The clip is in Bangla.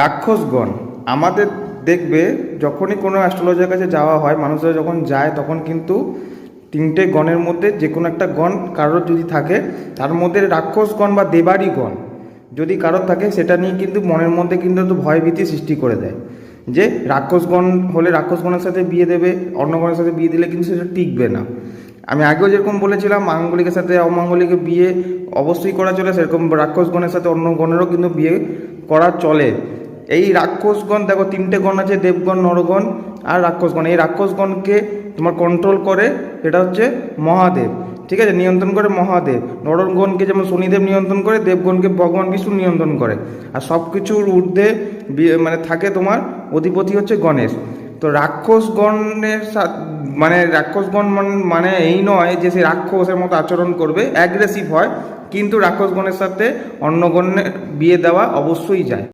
রাক্ষসগণ আমাদের দেখবে যখনই কোনো অ্যাস্ট্রোলজার কাছে যাওয়া হয়, মানুষরা যখন যায় তখন কিন্তু তিনটে গণের মধ্যে যে কোনো একটা গণ কারোর যদি থাকে, তার মধ্যে রাক্ষসগণ বা দেবারই গণ যদি কারোর থাকে, সেটা নিয়ে কিন্তু মনের মধ্যে কিন্তু একটু ভয়ভীতি সৃষ্টি করে দেয়। যে রাক্ষসগণ হলে রাক্ষসগণের সাথে বিয়ে দেবে অন্য গণের সাথে বিয়ে দিলে কিন্তু সেটা টিকবে না। আমি আগেও যেরকম বলেছিলাম, মাঙ্গলিকের সাথে অমাঙ্গলিকের বিয়ে অবশ্যই করা চলে, সেরকম রাক্ষসগণের সাথে অন্য গণেরও কিন্তু বিয়ে করা চলে। এই রাক্ষসগণ, দেখো তিনটে গণ আছে, দেবগণ, নরগণ আর রাক্ষসগণ। এই রাক্ষসগণকে তোমার কন্ট্রোল করে এটা হচ্ছে মহাদেব, ঠিক আছে? নিয়ন্ত্রণ করে মহাদেব। নরগণকে যেমন শনিদেব নিয়ন্ত্রণ করে, দেবগণকে ভগবান বিষ্ণু নিয়ন্ত্রণ করে। আর সব কিছুর ঊর্ধ্বে মানে থাকে তোমার অধিপতি হচ্ছে গণেশ। তো রাক্ষসগণের মানে রাক্ষসগণ মান- এই নয় যে সে রাক্ষসের মতো আচরণ করবে অ্যাগ্রেসিভ হয়, কিন্তু রাক্ষসগণের সাথে অন্য গণের বিয়ে দেওয়া অবশ্যই যায়।